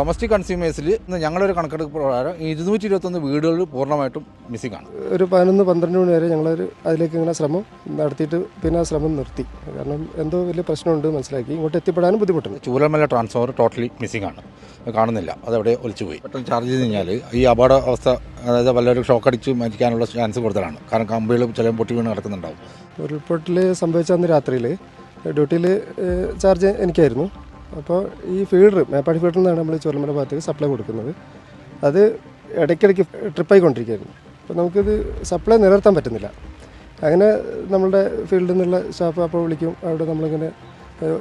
Domestic കൺസ്യൂമേഴ്സിൽ ഇന്ന് ഞങ്ങളൊരു കണക്കെടുപ്പ് പ്രകാരം ഇരുന്നൂറ്റി ഇരുപത്തൊന്ന് വീടുകൾ പൂർണമായിട്ടും മിസ്സിംഗ് ആണ്. ഒരു പതിനൊന്ന് പന്ത്രണ്ട് മണി വരെ ഞങ്ങളൊരു അതിലേക്ക് ഇങ്ങനെ ശ്രമം നടത്തിയിട്ട് പിന്നെ ആ ശ്രമം നിർത്തി. കാരണം എന്തോ വലിയ പ്രശ്നമുണ്ട് മനസ്സിലാക്കി. ഇങ്ങോട്ട് എത്തിപ്പെടാനും ബുദ്ധിമുട്ടുണ്ട്. ചൂരൽമല ട്രാൻസ്ഫോമർ ടോട്ടലി മിസ്സിംഗ് ആണ്. കാണുന്നില്ല. അതവിടെ ഒലിച്ചുപോയി. പെട്ടെന്ന് ചാർജ് ചെയ്ത് കഴിഞ്ഞാൽ ഈ അപകട അവസ്ഥ അതായത് വല്ലവരും ഷോക്ക് അടിച്ച് മരിക്കാനുള്ള ചാൻസ് കൂടുതലാണ്. കാരണം കമ്പികൾ ചില പൊട്ടി വീണ് കിടക്കുന്നുണ്ടാവും ഉരുൾപൊട്ടൽ സംഭവിച്ച അന്ന് രാത്രിയിൽ ഡ്യൂട്ടിയിൽ ചാർജ് എനിക്കായിരുന്നു അപ്പോൾ ഈ ഫീഡർ മേപ്പാടി ഫീഡറിൽ നിന്നാണ് നമ്മൾ ചുരമല ഭാഗത്തേക്ക് സപ്ലൈ കൊടുക്കുന്നത്. അത് ഇടയ്ക്കിടയ്ക്ക് ട്രിപ്പായിക്കൊണ്ടിരിക്കുകയായിരുന്നു. അപ്പോൾ നമുക്കിത് സപ്ലൈ നിലനിർത്താൻ പറ്റുന്നില്ല. അങ്ങനെ നമ്മളുടെ ഫീൽഡിൽ നിന്നുള്ള സ്റ്റാഫ് അപ്പോൾ വിളിക്കും അവിടെ നമ്മളിങ്ങനെ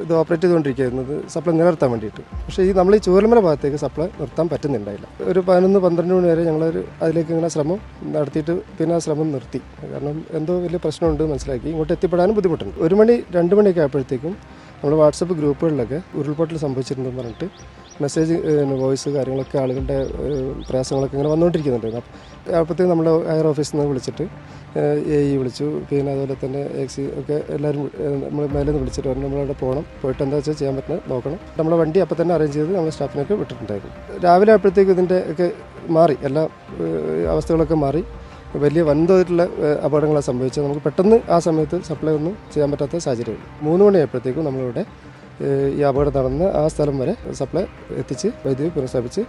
ഇത് ഓപ്പറേറ്റ് ചെയ്തുകൊണ്ടിരിക്കുകയായിരുന്നു. സപ്ലൈ നിലനിർത്താൻ വേണ്ടിയിട്ട്. പക്ഷേ ഈ നമ്മൾ ഈ ചൂരമല ഭാഗത്തേക്ക് സപ്ലൈ നിർത്താൻ പറ്റുന്നുണ്ടായില്ല. ഒരു പതിനൊന്ന് പന്ത്രണ്ട് മണി വരെ ഞങ്ങളൊരു അതിലേക്ക് ഇങ്ങനെ ശ്രമം നടത്തിയിട്ട് പിന്നെ ആ ശ്രമം നിർത്തി. കാരണം എന്തോ വലിയ പ്രശ്നമുണ്ട് മനസ്സിലാക്കി. ഇങ്ങോട്ട് എത്തിപ്പെടാനും ബുദ്ധിമുട്ടുണ്ട്. ഒരു മണി രണ്ട് മണിയൊക്കെ ആയപ്പോഴത്തേക്കും നമ്മൾ വാട്സപ്പ് ഗ്രൂപ്പുകളിലൊക്കെ ഉരുൾപൊട്ടൽ സംഭവിച്ചിട്ടുണ്ടെന്ന് പറഞ്ഞിട്ട് മെസ്സേജ് വോയിസ് കാര്യങ്ങളൊക്കെ ആളുകളുടെ പ്രയാസങ്ങളൊക്കെ ഇങ്ങനെ വന്നുകൊണ്ടിരിക്കുന്നുണ്ട് അപ്പോഴത്തേക്കും നമ്മൾ ഹയർ ഓഫീസിൽ നിന്ന് വിളിച്ചിട്ട് എ ഇ വിളിച്ചു. പിന്നെ അതുപോലെ തന്നെ എക്സി ഒക്കെ എല്ലാവരും നമ്മൾ മേലെ നിന്ന് വിളിച്ചിട്ട് പറഞ്ഞു നമ്മളവിടെ പോകണം പോയിട്ട് എന്താ വെച്ചാൽ ചെയ്യാൻ പറ്റുന്ന നോക്കണം. നമ്മുടെ വണ്ടി അപ്പോൾ തന്നെ അറേഞ്ച് ചെയ്ത് നമ്മൾ സ്റ്റാഫിനൊക്കെ വിട്ടിട്ടുണ്ടായിരുന്നു. രാവിലെ ആയപ്പോഴത്തേക്ക് ഇതിന്റെ ഒക്കെ മാറി. എല്ലാ അവസ്ഥകളൊക്കെ മാറി. വലിയ വൻതോതിലുള്ള അപകടങ്ങളാണ് സംഭവിച്ചത്. നമുക്ക് പെട്ടെന്ന് ആ സമയത്ത് സപ്ലൈ ഒന്നും ചെയ്യാൻ പറ്റാത്ത സാഹചര്യം മൂന്ന് മണിയായപ്പോഴത്തേക്കും നമ്മളിവിടെ ഈ അപകടം നടന്ന ആ സ്ഥലം വരെ സപ്ലൈ എത്തിച്ച് വൈദ്യുതി പുനഃസ്ഥാപിച്ച്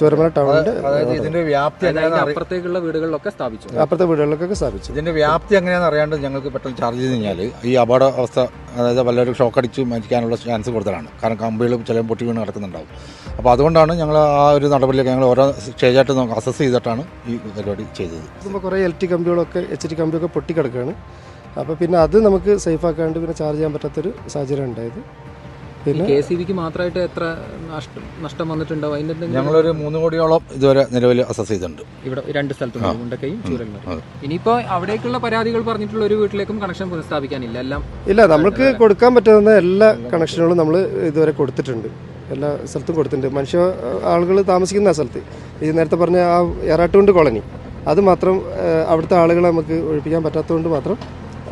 ചൂരമല ടൗണിന്റെ അതായത് ഇതിന്റെ വ്യാപ്തി അപ്പുറത്തേക്കുള്ള വീടുകളിലൊക്കെ സ്ഥാപിച്ചു. അപ്പുറത്തെ വീടുകളിലൊക്കെ സ്ഥാപിച്ചു. ഇതിന്റെ വ്യാപ്തി എങ്ങനെയാണെന്ന് അറിയാണ്ട് ഞങ്ങൾക്ക് പെട്ടെന്ന് ചാർജ് ചെയ്ത് കഴിഞ്ഞാൽ ഈ അപകട അവസ്ഥ അതായത് വല്ലവരും ഷോക്ക് അടിച്ച് മരിക്കാനുള്ള ചാൻസ് കൂടുതലാണ്. കാരണം കമ്പികൾ ചില പൊട്ടി വീണ് നടക്കുന്നുണ്ടാവും അപ്പോൾ അതുകൊണ്ടാണ് ഞങ്ങൾ ആ ഒരു നടപടിയിലേക്ക് ഞങ്ങൾ ഓരോ സ്റ്റേജായിട്ട് നമുക്ക് അസസ് ചെയ്തിട്ടാണ് ഈ പരിപാടി ചെയ്തത്. കുറേ എൽ ടി കമ്പികളൊക്കെ എച്ച് ടി കമ്പിയൊക്കെ പൊട്ടിക്കിടക്കുകയാണ് അപ്പോൾ പിന്നെ അത് നമുക്ക് സേഫ് ആക്കാണ്ട് പിന്നെ ചാർജ് ചെയ്യാൻ പറ്റാത്തൊരു സാഹചര്യം ഉണ്ടായത്. പിന്നെ കെ സി ബിക്ക് മാത്രമായിട്ട് എത്ര നഷ്ടം നഷ്ടം വന്നിട്ടുണ്ടാവും? അതിന്റെ ഞങ്ങളൊരു മൂന്ന് കോടിയോളം ഇതുവരെ നിലവിൽ അസസ് ചെയ്തിട്ടുണ്ട്. ഇവിടെ രണ്ട് സ്ഥലത്തും മുണ്ടക്കയും ചൂരന്മാരും ഇനിയിപ്പോ അവിടേക്കുള്ള പരാതികൾ പറഞ്ഞിട്ടുള്ള ഒരു വീട്ടിലേക്കും കണക്ഷൻ പുനഃസ്ഥാപിക്കാനില്ല എല്ലാം ഇല്ല നമുക്ക് കൊടുക്കാൻ പറ്റുന്ന എല്ലാ കണക്ഷനുകളും നമ്മൾ ഇതുവരെ കൊടുത്തിട്ടുണ്ട്. എല്ലാ സ്ഥലത്തും കൊടുത്തിട്ടുണ്ട്. മനുഷ്യ ആളുകൾ താമസിക്കുന്ന ആ സ്ഥലത്ത്. ഈ നേരത്തെ പറഞ്ഞ ആ എറാട്ടുകൊണ്ട് കോളനി. അത് മാത്രം അവിടുത്തെ ആളുകളെ നമുക്ക് ഒഴിപ്പിക്കാൻ പറ്റാത്തതുകൊണ്ട് മാത്രം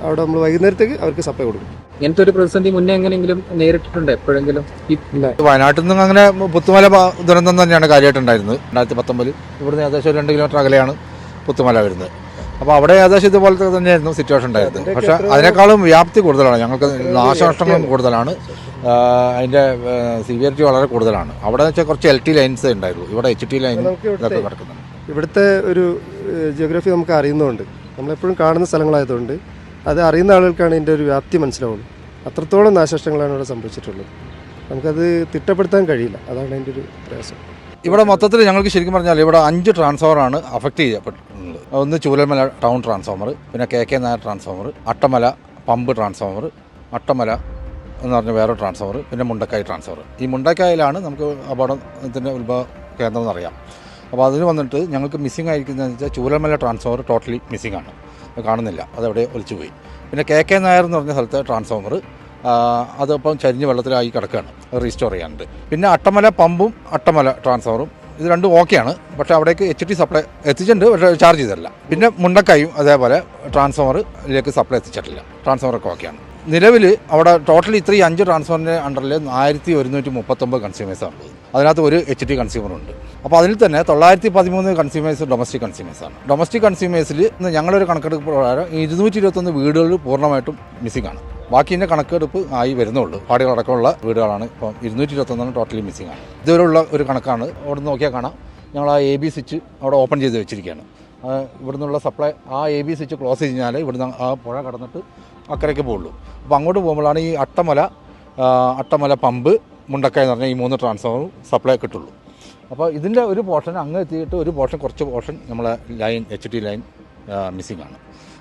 അവിടെ നമ്മൾ വൈകുന്നേരത്തേക്ക് അവർക്ക് സപ്ലൈ കൊടുക്കും. ഇങ്ങനത്തെ ഒരു പ്രതിസന്ധി മുന്നേ എങ്ങനെയെങ്കിലും നേരിട്ടിട്ടുണ്ട് എപ്പോഴെങ്കിലും? ഇല്ല. വയനാട്ടിൽ നിന്ന് അങ്ങനെ പുത്തുമല ദുരന്തം തന്നെയാണ് കാര്യമായിട്ടുണ്ടായിരുന്നത് രണ്ടായിരത്തി പത്തൊമ്പതിൽ. ഇവിടുന്ന് ഏകദേശം ഒരു രണ്ട് കിലോമീറ്റർ അകലെയാണ് പുത്തുമല വരുന്നത്. അപ്പോൾ അവിടെ ഏകദേശം ഇതുപോലത്തെ തന്നെയായിരുന്നു സിറ്റുവേഷൻ ഉണ്ടായിരുന്നത്. പക്ഷേ അതിനേക്കാളും വ്യാപ്തി കൂടുതലാണ്. ഞങ്ങൾക്ക് നാശനഷ്ടങ്ങളും കൂടുതലാണ്. അതിന്റെ സിവിയറിറ്റി വളരെ കൂടുതലാണ്. അവിടെ വെച്ചാൽ കുറച്ച് എൽ ടി ലൈൻസ് ഉണ്ടായിരുന്നു. ഇവിടെ എച്ച് ടി ലൈൻ ഇതൊക്കെ കിടക്കുന്നുണ്ട്. ഇവിടുത്തെ ഒരു ജിയോഗ്രഫി നമുക്ക് അറിയുന്നതുകൊണ്ട് നമ്മളെപ്പോഴും കാണുന്ന സ്ഥലങ്ങളായതുകൊണ്ട് അത് അറിയുന്ന ആളുകൾക്കാണ് ഇതിന്റെ ഒരു വ്യാപ്തി മനസ്സിലാവുള്ളൂ. അത്രത്തോളം നാശനഷ്ടങ്ങളാണ് ഇവിടെ സംഭവിച്ചിട്ടുള്ളത്. നമുക്കത് തിട്ടപ്പെടുത്താൻ കഴിയില്ല. അതാണ് അതിന്റെ ഒരു പ്രയാസം. ഇവിടെ മൊത്തത്തിൽ ഞങ്ങൾക്ക് ശരിക്കും പറഞ്ഞാൽ ഇവിടെ അഞ്ച് ട്രാൻസ്ഫോമറാണ് അഫക്റ്റ് ചെയ്യപ്പെട്ടിട്ടുള്ളത്. ഒന്ന് ചൂലമല ടൗൺ ട്രാൻസ്ഫോമർ പിന്നെ K K Nair transformer Attamala pump transformer Attamala എന്ന് പറഞ്ഞ വേറെ ട്രാൻസ്ഫോമർ പിന്നെ മുണ്ടക്കായ് ട്രാൻസ്ഫോമർ. ഈ മുണ്ടക്കായിലാണ് നമുക്ക് അപകടത്തിന്റെ ഉത്ഭവ കേന്ദ്രം എന്നറിയാം അപ്പോൾ അതിന് വന്നിട്ട് ഞങ്ങൾക്ക് മിസ്സിംഗ് ആയിരിക്കുന്നതെന്ന് വെച്ചാൽ ചൂലമല ട്രാൻസ്ഫോമർ ടോട്ടലി മിസ്സിംഗ് ആണ്. കാണുന്നില്ല. അതെവിടെ ഒലിച്ചുപോയി. പിന്നെ കെ കെ നായർ എന്ന് പറഞ്ഞ സ്ഥലത്ത് ട്രാൻസ്ഫോമർ അതിപ്പം ചരിഞ്ഞ് വെള്ളത്തിലായി കിടക്കുകയാണ് അത് റീസ്റ്റോർ ചെയ്യാനുണ്ട്. പിന്നെ അട്ടമല പമ്പും അട്ടമല ട്രാൻസ്ഫോമറും ഇത് രണ്ടും ഓക്കെയാണ്. പക്ഷേ അവിടേക്ക് എച്ച് ടി സപ്ലൈ എത്തിച്ചിട്ടുണ്ട് പക്ഷേ ചാർജ് ചെയ്തിട്ടില്ല പിന്നെ മുണ്ടക്കായും അതേപോലെ ട്രാൻസ്ഫോമറിലേക്ക് സപ്ലൈ എത്തിച്ചിട്ടില്ല. ട്രാൻസ്ഫോമറൊക്കെ ഓക്കെയാണ്. നിലവിൽ അവിടെ ടോട്ടൽ ഇത്രയും അഞ്ച് ട്രാൻസ്ഫോമറിന്റെ അണ്ടറിൽ ആയിരത്തി ഒരുന്നൂറ്റി മുപ്പത്തൊമ്പത് കൺസ്യൂമേഴ്സാണ് അതിനകത്ത് ഒരു എച്ച് ടി കൺസ്യൂമറുണ്ട് അപ്പോൾ അതിൽ തന്നെ തൊള്ളായിരത്തി പതിമൂന്ന് കൺസ്യൂമേഴ്സ് ഡൊമസ്റ്റിക് കൺസ്യൂമേഴ്സാണ് ഡൊമസ്റ്റിക് കൺസ്യൂമേഴ്സിൽ ഞങ്ങളൊരു കണക്കെടുപ്പ് പ്രകാരം ഇരുന്നൂറ്റി ഇരുപത്തൊന്ന് വീടുകൾ പൂർണമായിട്ടും മിസ്സിംഗ് ആണ്. ബാക്കിന്റെ കണക്കെടുപ്പ് ആയി വരുന്നുള്ളൂ. പാടികളടക്കമുള്ള വീടുകളാണ് ഇപ്പം ഇരുന്നൂറ്റി ഇരുപത്തൊന്നാണ് ടോട്ടലി മിസ്സിംഗ് ആണ്. ഇതുവരെയുള്ള ഒരു കണക്കാണ്. അവിടെ നോക്കിയാൽ കാണാം. ഞങ്ങൾ ആ എ ബി സ്വിച്ച് അവിടെ ഓപ്പൺ ചെയ്ത് വെച്ചിരിക്കുകയാണ്. ഇവിടുന്നുള്ള സപ്ലൈ ആ എ ബി സ്വിച്ച് ക്ലോസ് ചെയ്ത് കഴിഞ്ഞാൽ ഇവിടുന്ന് ആ പുഴ കടന്നിട്ട് അക്കരയ്ക്ക് പോകുള്ളൂ. അപ്പോൾ അങ്ങോട്ട് പോകുമ്പോഴാണ് ഈ അട്ടമല അട്ടമല പമ്പ് മുണ്ടക്കായ എന്ന് പറഞ്ഞാൽ ഈ മൂന്ന് ട്രാൻസ്ഫോമറും സപ്ലൈ കിട്ടുള്ളൂ. അപ്പോൾ ഇതിന്റെ ഒരു പോർഷൻ അങ്ങ് എത്തിയിട്ട് ഒരു പോർഷൻ കുറച്ച് പോർഷൻ നമ്മളെ line H T line missing ആണ്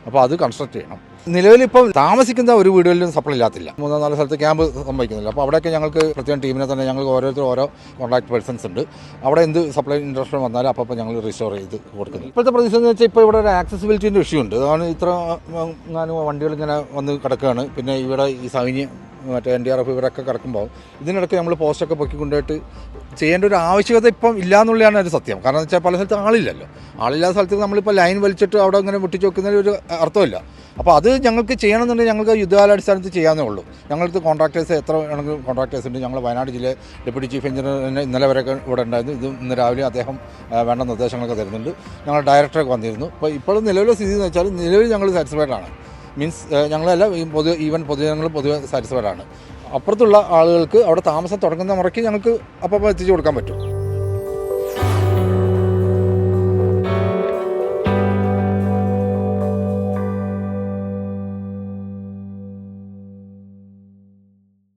അപ്പോൾ അത് കൺസ്ട്രക്ട് ചെയ്യണം. നിലവിലിപ്പം താമസിക്കുന്ന ഒരു വീടുകളിലും സപ്ലൈ ഇല്ലാത്തില്ല. മൂന്നോ നാലോ സ്ഥലത്ത് ക്യാമ്പ് സംഭവിക്കുന്നില്ല. അപ്പോൾ അവിടെയൊക്കെ ഞങ്ങൾക്ക് പ്രത്യേകം ടീമിനെ തന്നെ ഞങ്ങൾക്ക് ഓരോരുത്തർ ഓരോ കോൺടാക്ട് പേഴ്സൺസ് ഉണ്ട്. അവിടെ എന്ത് സപ്ലൈ ഇൻട്രസ്റ്റ് വന്നാലും അപ്പോൾ ഞങ്ങൾ റിസ്റ്റോർ ചെയ്ത് കൊടുക്കുന്നു. ഇപ്പോഴത്തെ പ്രതിസന്ധി എന്ന് വെച്ചാൽ ഇപ്പോൾ ഇവിടെ ഒരു ആക്സസിബിലിറ്റിന്റെ ഇഷ്യൂ ഉണ്ട്. അതാണ് ഇത്ര വണ്ടികൾ ഇങ്ങനെ വന്ന് കിടക്കുകയാണ് പിന്നെ ഇവിടെ ഈ സൈന്യ മറ്റേ എൻ ഡി ആർ എഫ് ഇവരൊക്കെ കിടക്കുമ്പോൾ ഇതിനിടയ്ക്ക് നമ്മൾ പോസ്റ്റൊക്കെ പൊക്കി കൊണ്ടുപോയിട്ട് ചെയ്യേണ്ട ഒരു ആവശ്യകത ഇപ്പം ഇല്ല എന്നുള്ളതാണ് ഒരു സത്യം. കാരണം എന്ന് വെച്ചാൽ പല സ്ഥലത്ത് ആളില്ലല്ലോ. ആളില്ലാത്ത സ്ഥലത്ത് നമ്മളിപ്പോൾ ലൈൻ വലിച്ചിട്ട് അവിടെ ഇങ്ങനെ മുട്ടിച്ച് വെക്കുന്നതിന് ഒരു അർത്ഥമില്ല. അപ്പോൾ അത് ഞങ്ങൾക്ക് ചെയ്യണമെന്നുണ്ടെങ്കിൽ ഞങ്ങൾക്ക് യുദ്ധകാലാടിസ്ഥാനത്തിൽ ചെയ്യാവുന്നേ ഉള്ളൂ. ഞങ്ങൾക്ക് കോൺട്രാക്ടേഴ്സ് എത്ര വേണമെങ്കിലും കോൺട്രാക്ടേഴ്സ് ഉണ്ട്. ഞങ്ങൾ വയനാട് ജില്ലയിലെ ഡെപ്യൂട്ടി ചീഫ് എഞ്ചിനീയർ ഇന്നലെ വരെയൊക്കെ ഇവിടെ ഉണ്ടായിരുന്നു. ഇത് ഇന്ന് രാവിലെ അദ്ദേഹം വേണ്ട നിർദ്ദേശങ്ങളൊക്കെ തരുന്നുണ്ട്. ഞങ്ങൾ ഡയറക്ടറൊക്കെ വന്നിരുന്നു. അപ്പോൾ ഇപ്പോഴും നിലവിലെ സ്ഥിതി എന്ന് വെച്ചാൽ നിലവിൽ ഞങ്ങൾ സാറ്റിസ്ഫൈഡ് ആണ്. മീൻസ് ഞങ്ങളല്ല പൊതു ഈവൻ പൊതുജനങ്ങൾ പൊതുവെ സാറ്റിസ്ഫൈഡ് ആണ്. അപ്പുറത്തുള്ള ആളുകൾക്ക് അവിടെ താമസം തുടങ്ങുന്ന മുറയ്ക്ക് ഞങ്ങൾക്ക് അപ്പം എത്തിച്ചു കൊടുക്കാൻ പറ്റും.